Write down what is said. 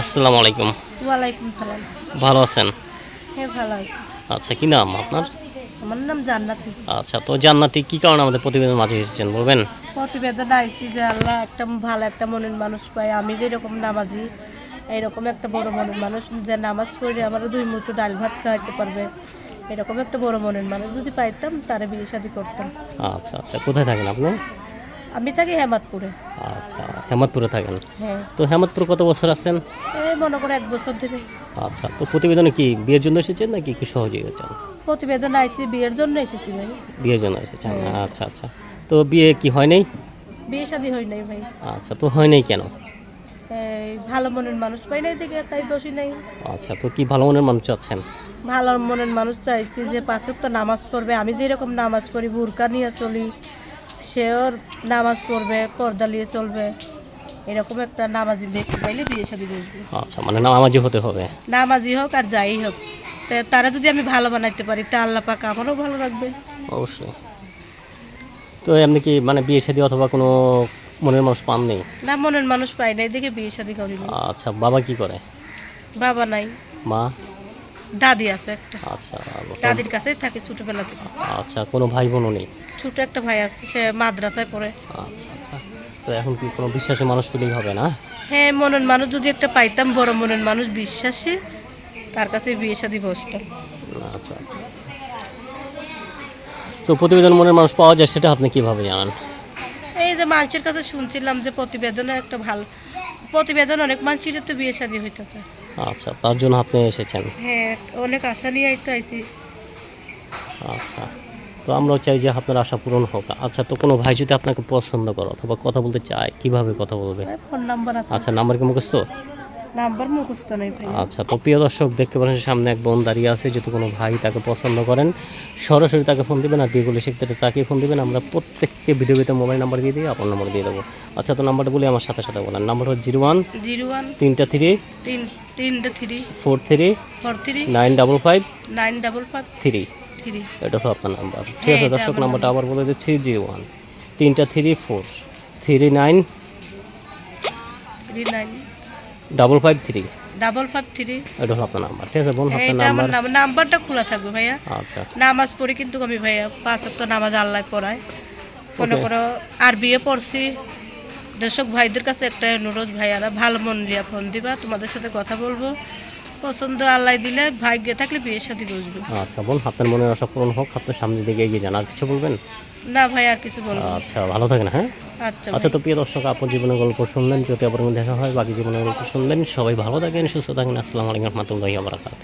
আসসালামু আলাইকুম। ওয়ালাইকুম সালাম। ভালো আছেন? হ্যাঁ ভালো আছি। আচ্ছা কি নাম আপনার? আমার নাম জান্নাতি। আচ্ছা তো জান্নাতি কি কারণে আমাদের প্রতিবেদন মাঝে এসেছেন বলবেন? প্রতিবেদন আইছি যে আল্লাহ একটা ভালো একটা মনের মানুষ পাই আমি যেরকম নামাজি এরকম একটা বড় মনের মানুষ। যে নামাজ পড়ে আমার দুই মুঠো ডাল ভাত খাওয়াইতে পারবে। এরকম একটা বড় মনের মানুষ যদি পাইতাম তারা বিয়ে শাদি করতাম। আচ্ছা আচ্ছা কোথায় থাকেন আপনি? আমি থাকি হেমাদপুরে আচ্ছা হেমতপুরে থাকেন? হ্যাঁ। তো হেমতপুর কত বছর আছেন? এই মনে করে এক বছর ধরে। আচ্ছা তো প্রতিবেদনে কি বিয়ের জন্য এসেছেন নাকি কি সহজে গেছেন প্রতিবেদন আইছি বিয়ের জন্য এসেছি ভাই। বিয়ের জন্য এসেছেন? আচ্ছা আচ্ছা। তো বিয়ে কি হয় নাই? বিয়ে শাদি হয় নাই ভাই। আচ্ছা তো হয় নাই কেন? এই ভালো মনের মানুষ পাই নাই দেখে তাই বসি নাই। আচ্ছা তো কি ভালো মনের মানুষ চাচ্ছেন ভালো মনের মানুষ চাইছি যে পাঁচক তো নামাজ পড়বে। আমি যেরকম নামাজ পড়ি বুরকা নিয়ে চলি। সেও নামাজ পড়বে পর্দা নিয়ে চলবে। এরকম একটা নামাজি ব্যক্তি পাইলে বিয়ে শাদি বসবে আচ্ছা মানে নামাজি হতে হবে। নামাজি হোক আর যাই হোক। তা তারা যদি আমি ভালো বানাইতে পারি তা আল্লাহ পাক আমারও ভালো রাখবে। অবশ্যই। তো এমনি কি মানে বিয়ে শাদী অথবা কোনো মনের মানুষ পান নেই? না মনের মানুষ পাই নাই দেখে বিয়ে শাদি করি আচ্ছা বাবা কি করে? বাবা নাই। মা? দাদি আছে একটা। আচ্ছা দাদির কাছেই থাকে ছোটবেলা থেকে। আচ্ছা কোনো ভাই বোনও নেই? ছোট একটা ভাই আছে সে মাদ্রাসায় পড়ে। আচ্ছা আচ্ছা। তো এখন কি কোনো বিশ্বাসী মানুষ পেলেই হবে না? হ্যাঁ মনের মানুষ যদি একটা পাইতাম বড় মনের মানুষ বিশ্বাসী তার কাছে বিয়ে শাদি বসতাম। আচ্ছা আচ্ছা আচ্ছা। তো প্রতিবেদন মনের মানুষ পাওয়া যায় সেটা আপনি কীভাবে জানান? এই যে মানুষের কাছে শুনছিলাম যে প্রতিবেদনে একটা ভালো প্রতিবেদন অনেক মানুষের তো বিয়ে শাদি হইতেছে। আচ্ছা তার জন্য আপনি এসেছেন। হ্যাঁ অনেক আশা নিয়ে একটু আইছি। আচ্ছা তো আমরাও চাই যে আপনার আশা পূরণ হোক। আচ্ছা তো কোনো ভাই যদি আপনাকে পছন্দ করে অথবা কথা বলতে চায় কীভাবে কথা বলবে? ফোন নাম্বার আছে। আচ্ছা নাম্বার কি মুখস্থ? নাম্বার মুখস্থ নেই ভাই আচ্ছা তো প্রিয় দর্শক দেখতে পারেন সামনে এক বোন দাঁড়িয়ে আছে যদি কোনো ভাই তাকে পছন্দ করেন সরাসরি তাকে ফোন দিবেন আর বিয়েগুলি শিখতে তাকে ফোন দিবেন। আমরা প্রত্যেককে ভিডিওতে মোবাইল নাম্বার দিয়ে দিই আপনার নাম্বার দিয়ে দেবো। আচ্ছা তো নাম্বারটা বলি আমার সাথে সাথে বলেন। নাম্বার হচ্ছে জিরো ওয়ান জিরো ওয়ান তিনটা থ্রি তিন তিনটে three four three four three nine double five nine double five three three এটা হলো আপনার নাম্বার ঠিক হ্যাঁ, আছে দর্শক নাম্বারটা আবার বলে দিচ্ছি জিরো ওয়ান তিনটা three four three nine three nine double five three double five three এটা হলো আপনার নাম্বার ঠিক আছে বলুন আপনার নাম্বার নাম্বারটা খোলা থাকবে ভাইয়া। আচ্ছা। নামাজ পড়ি কিন্তু আমি ভাইয়া পাঁচ তো নামাজ আল্লাহ পড়ায়। মনে করো আর বিয়ে পড়ছি। দর্শক ভাইদের কাছে একটা অনুরোধ ভাইয়ারা ভালো মন লিয়া ফোন দিবা তোমাদের সাথে কথা বলব। পছন্দ আল্লাহ দিলে ভাগ্যে থাকলে বিয়ের সাথে বসবো। আচ্ছা বলুন আপনার মনে আশা পূরণ হোক আপনার সামনের দিকে এগিয়ে যান আর কিছু বলবেন? না ভাই আর কিছু বলব আচ্ছা ভালো থাকেন হ্যাঁ? আচ্ছা আচ্ছা তো প্রিয় দর্শক আপনার জীবনের গল্প শুনলেন যদি আবার দেখা হয় বাকি জীবনের গল্প শুনলেন সবাই ভালো থাকেন সুস্থ থাকেন আসসালামু আলাইকুম রহমতুল্লাহি আবরাকাত